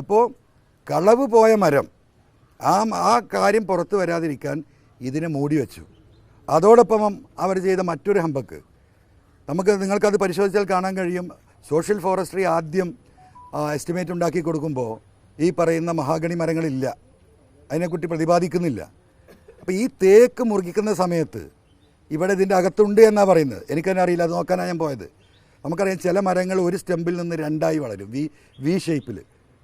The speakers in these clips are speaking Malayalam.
അപ്പോൾ കളവ് പോയ മരം. ആ ആ കാര്യം പുറത്തു വരാതിരിക്കാൻ ഇതിനെ മൂടി വെച്ചു. അതോടൊപ്പം അവർ ചെയ്ത മറ്റൊരു ഹമ്പക്ക്. നമുക്ക് നിങ്ങൾക്കത് പരിശോധിച്ചാൽ കാണാൻ കഴിയും. സോഷ്യൽ ഫോറസ്ട്രി ആദ്യം എസ്റ്റിമേറ്റ് ഉണ്ടാക്കി കൊടുക്കുമ്പോൾ ഈ പറയുന്ന മഹാഗണി മരങ്ങളില്ല. അതിനെക്കുറിച്ച് പ്രതിപാദിക്കുന്നില്ല. അപ്പോൾ ഈ തേക്ക് മുറിക്കുന്ന സമയത്ത് ഇവിടെ ഇതിന്റെ അകത്തുണ്ട് എന്നാണ് പറയുന്നത്. എനിക്കതിനെ അറിയില്ല. അത് നോക്കാനാണ് ഞാൻ പോയത്. നമുക്കറിയാം ചില മരങ്ങൾ ഒരു സ്റ്റെമ്പിൽ നിന്ന് രണ്ടായി വളരും. വി വി ഷേപ്പിൽ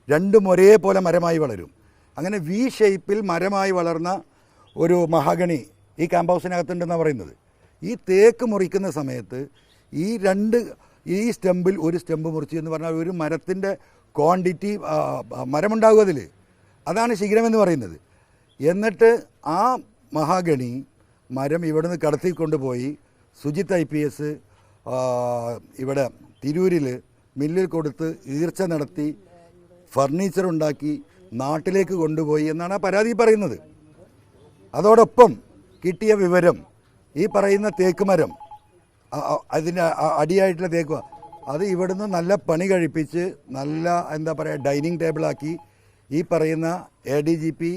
രണ്ടും ഒരേപോലെ മരമായി വളരും. അങ്ങനെ വി ഷേപ്പിൽ മരമായി വളർന്ന ഒരു മഹാഗണി ഈ ക്യാമ്പ് ഹൗസിനകത്തുണ്ടെന്നാണ് പറയുന്നത്. ഈ തേക്ക് മുറിക്കുന്ന സമയത്ത് ഈ രണ്ട് ഈ സ്റ്റെമ്പിൽ ഒരു സ്റ്റെമ്പ് മുറിച്ചു എന്ന് പറഞ്ഞാൽ ഒരു മരത്തിന്റെ ക്വാണ്ടിറ്റി മരമുണ്ടാകും അതിൽ. അതാണ് ശിഖരമെന്ന് പറയുന്നത്. എന്നിട്ട് ആ മഹാഗണി മരം ഇവിടുന്ന് കടത്തിക്കൊണ്ടുപോയി സുജിത്ത് ഐ പി എസ് ഇവിടെ തിരൂരിൽ മില്ലിൽ കൊടുത്ത് ഈർച്ച നടത്തി ഫർണിച്ചർ ഉണ്ടാക്കി നാട്ടിലേക്ക് കൊണ്ടുപോയി എന്നാണ് ആ പരാതി പറയുന്നത്. അതോടൊപ്പം കിട്ടിയ വിവരം ഈ പറയുന്ന തേക്ക് മരം അതിന്റെ അടിയായിട്ടുള്ള തേക്ക് അത് ഇവിടുന്ന് നല്ല പണി കഴിപ്പിച്ച് നല്ല എന്താ പറയുക ഡൈനിങ് ടേബിളാക്കി ഈ പറയുന്ന A D G P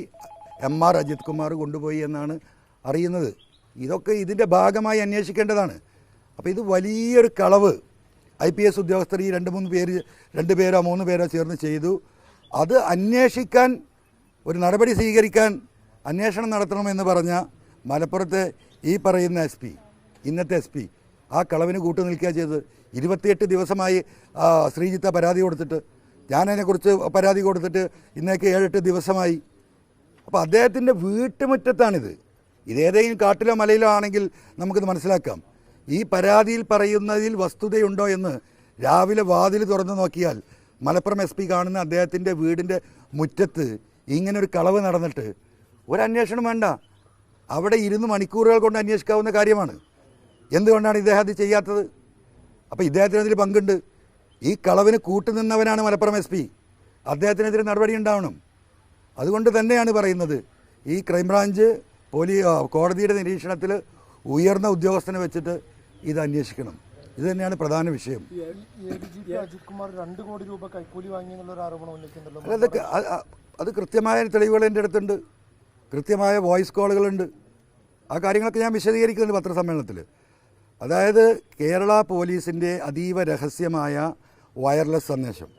M R Ajith Kumar കൊണ്ടുപോയി എന്നാണ് അറിയുന്നത്. ഇതൊക്കെ ഇതിന്റെ ഭാഗമായി അന്വേഷിക്കേണ്ടതാണ്. അപ്പോൾ ഇത് വലിയൊരു കളവ്. ഐ പി എസ് ഉദ്യോഗസ്ഥർ ഈ രണ്ട് മൂന്ന് പേര് രണ്ട് പേരോ മൂന്ന് പേരോ ചേർന്ന് ചെയ്തു. അത് അന്വേഷിക്കാൻ ഒരു നടപടി സ്വീകരിക്കാൻ അന്വേഷണം നടത്തണമെന്ന് പറഞ്ഞ മലപ്പുറത്തെ ഈ പറയുന്ന എസ് പി ഇന്നത്തെ എസ് പി ആ കളവിന് കൂട്ടു നിൽക്കുക ചെയ്തത്. ഇരുപത്തിയെട്ട് ദിവസമായി ശ്രീജിത്ത പരാതി കൊടുത്തിട്ട് ഞാനതിനെക്കുറിച്ച് പരാതി കൊടുത്തിട്ട് ഇന്നേക്ക് ഏഴെട്ട് ദിവസമായി. അപ്പോൾ അദ്ദേഹത്തിന്റെ വീട്ടുമുറ്റത്താണിത്. ഇതേതെങ്കിലും കാട്ടിലോ മലയിലോ ആണെങ്കിൽ നമുക്കിത് മനസ്സിലാക്കാം. ഈ പരാതിയിൽ പറയുന്നതിൽ വസ്തുതയുണ്ടോ എന്ന് രാവിലെ വാതിൽ തുറന്നു നോക്കിയാൽ മലപ്പുറം എസ് പി കാണുന്ന അദ്ദേഹത്തിന്റെ വീടിന്റെ മുറ്റത്ത് ഇങ്ങനെ ഒരു കളവ് നടന്നിട്ട് ഒരു അന്വേഷണം വേണ്ട. അവിടെ ഇരുന്ന് മണിക്കൂറുകൾ കൊണ്ട് അന്വേഷിക്കാവുന്ന കാര്യമാണ്. എന്തുകൊണ്ടാണ് ഇദ്ദേഹം അത് ചെയ്യാത്തത്? അപ്പോൾ ഇദ്ദേഹത്തിന് അതിൽ പങ്കുണ്ട്. ഈ കളവിന് കൂട്ടുനിന്നവനാണ് മലപ്പുറം എസ് പി. അദ്ദേഹത്തിനെതിരെ നടപടി ഉണ്ടാവണം. അതുകൊണ്ട് തന്നെയാണ് പറയുന്നത്. ഈ ക്രൈംബ്രാഞ്ച് പോലീ കോടതിയുടെ നിരീക്ഷണത്തിൽ ഉയർന്ന ഉദ്യോഗസ്ഥനെ വെച്ചിട്ട് ഇത് അന്വേഷിക്കണം. ഇത് തന്നെയാണ് പ്രധാന വിഷയം. രണ്ട് കോടി രൂപ കൈക്കൂലി വാങ്ങിയെന്നുള്ള ഒരു ആരോപണം ഉന്നയിക്കുന്നുണ്ടല്ലോ. അതൊക്കെ അത് കൃത്യമായ തെളിവുകൾ എന്റെ അടുത്തുണ്ട്. കൃത്യമായ വോയിസ് കോളുകളുണ്ട്. ആ കാര്യങ്ങളൊക്കെ ഞാൻ വിശദീകരിക്കുന്നുണ്ട് പത്രസമ്മേളനത്തിൽ അതായത് കേരള പോലീസിന്റെ അതീവ രഹസ്യമായ വയർലെസ് സന്ദേശം.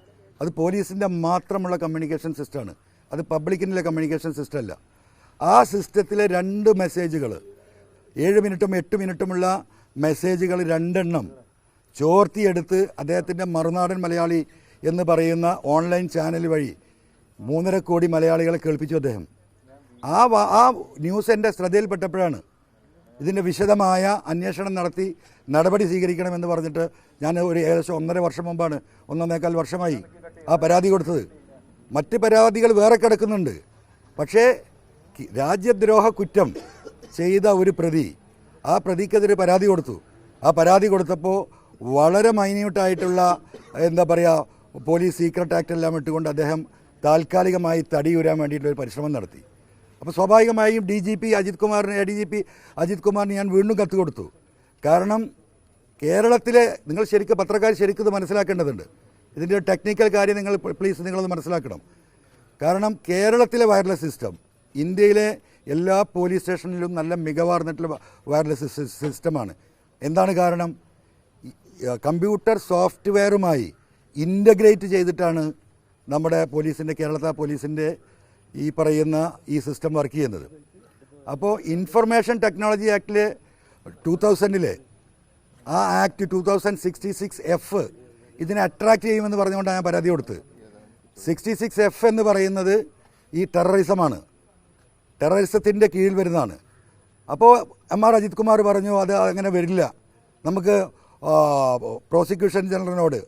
അത് പോലീസിന്റെ മാത്രമുള്ള കമ്മ്യൂണിക്കേഷൻ സിസ്റ്റമാണ്. അത് പബ്ലിക്കിന്റെ കമ്മ്യൂണിക്കേഷൻ സിസ്റ്റം അല്ല ആ സിസ്റ്റത്തിലെ രണ്ട് മെസ്സേജുകൾ ഏഴ് മിനിറ്റും എട്ട് മിനിറ്റുമുള്ള മെസ്സേജുകൾ രണ്ടെണ്ണം ചോർത്തിയെടുത്ത് അദ്ദേഹത്തിന്റെ മറുനാടൻ മലയാളി എന്ന് പറയുന്ന ഓൺലൈൻ ചാനൽ വഴി മൂന്നര കോടി മലയാളികളെ കേൾപ്പിച്ചു അദ്ദേഹം. ആ ആ ന്യൂസ് എന്റെ ശ്രദ്ധയിൽപ്പെട്ടപ്പോഴാണ് ഇതിന്റെ വിശദമായ അന്വേഷണം നടത്തി നടപടി സ്വീകരിക്കണമെന്ന് പറഞ്ഞിട്ട് ഞാൻ ഒരു ഏകദേശം ഒന്നര വർഷം മുമ്പാണ് ഒന്നൊന്നേക്കാൽ വർഷമായി ആ പരാതി കൊടുത്തത്. മറ്റ് പരാതികൾ വേറെ കിടക്കുന്നുണ്ട്. പക്ഷേ രാജ്യദ്രോഹ കുറ്റം ചെയ്ത ഒരു പ്രതി ആ പ്രതിക്കെതിരെ പരാതി കൊടുത്തു. ആ പരാതി കൊടുത്തപ്പോൾ വളരെ മൈന്യൂട്ടായിട്ടുള്ള എന്താ പറയുക പോലീസ് സീക്രട്ട് ആക്ട് എല്ലാം ഇട്ടുകൊണ്ട് അദ്ദേഹം താൽക്കാലികമായി തടിയുരാൻ വേണ്ടിയിട്ടുള്ള ഒരു പരിശ്രമം നടത്തി. അപ്പോൾ സ്വാഭാവികമായും ഡി ജി പി അജിത് കുമാറിന് A D G P Ajith കുമാറിന് ഞാൻ വീണ്ടും കത്ത് കൊടുത്തു കാരണം കേരളത്തിലെ നിങ്ങൾ ശരിക്കും പത്രക്കാർ ശരിക്കും ഇത് മനസ്സിലാക്കേണ്ടതുണ്ട്. ഇതിന്റെ ടെക്നിക്കൽ കാര്യം നിങ്ങൾ പ്ലീസ് നിങ്ങളത് മനസ്സിലാക്കണം. കാരണം കേരളത്തിലെ വയർലെസ് സിസ്റ്റം ഇന്ത്യയിലെ എല്ലാ പോലീസ് സ്റ്റേഷനിലും നല്ല മികവാർന്നിട്ടുള്ള വയർലെസ് സിസ്റ്റമാണ് എന്താണ് കാരണം? കമ്പ്യൂട്ടർ സോഫ്റ്റ്വെയറുമായി ഇന്റഗ്രേറ്റ് ചെയ്തിട്ടാണ് നമ്മുടെ പോലീസിന്റെ കേരളത്തെ പോലീസിന്റെ ഈ പറയുന്ന ഈ സിസ്റ്റം വർക്ക് ചെയ്യുന്നത്. അപ്പോൾ ഇൻഫർമേഷൻ ടെക്നോളജി ആക്ടിലെ ടൂ തൗസൻഡിലെ ആ act two thousand sixty six F ഇതിനെ അട്രാക്റ്റ് ചെയ്യുമെന്ന് പറഞ്ഞുകൊണ്ടാണ് ഞാൻ പരാതി കൊടുത്തത് സിക്സ്റ്റി സിക്സ് എഫ് എന്ന് പറയുന്നത് ഈ ടെററിസമാണ് ടെററിസത്തിന്റെ കീഴിൽ വരുന്നതാണ്. അപ്പോൾ എം ആർ അജിത് കുമാർ പറഞ്ഞു അത് അങ്ങനെ വരില്ല. നമുക്ക് പ്രോസിക്യൂഷൻ ജനറലിനോട്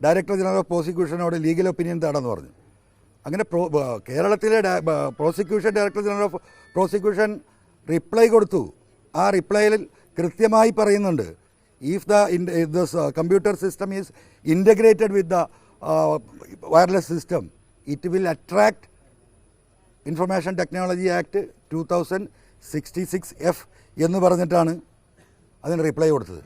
ഡയറക്ടർ ജനറൽ ഓഫ് പ്രോസിക്യൂഷനോട് ലീഗൽ ഒപ്പീനിയൻ തേടാന്ന് പറഞ്ഞു. അങ്ങനെ പ്രോ കേരളത്തിലെ prosecution director general of prosecution reply കൊടുത്തു. ആ റിപ്ലൈയിൽ കൃത്യമായി പറയുന്നുണ്ട് if the this computer system is integrated with the wireless system it will attract information technology act two thousand sixty six F എന്ന് പറഞ്ഞിട്ടാണ് അതിന് റിപ്ലൈ കൊടുത്തത്.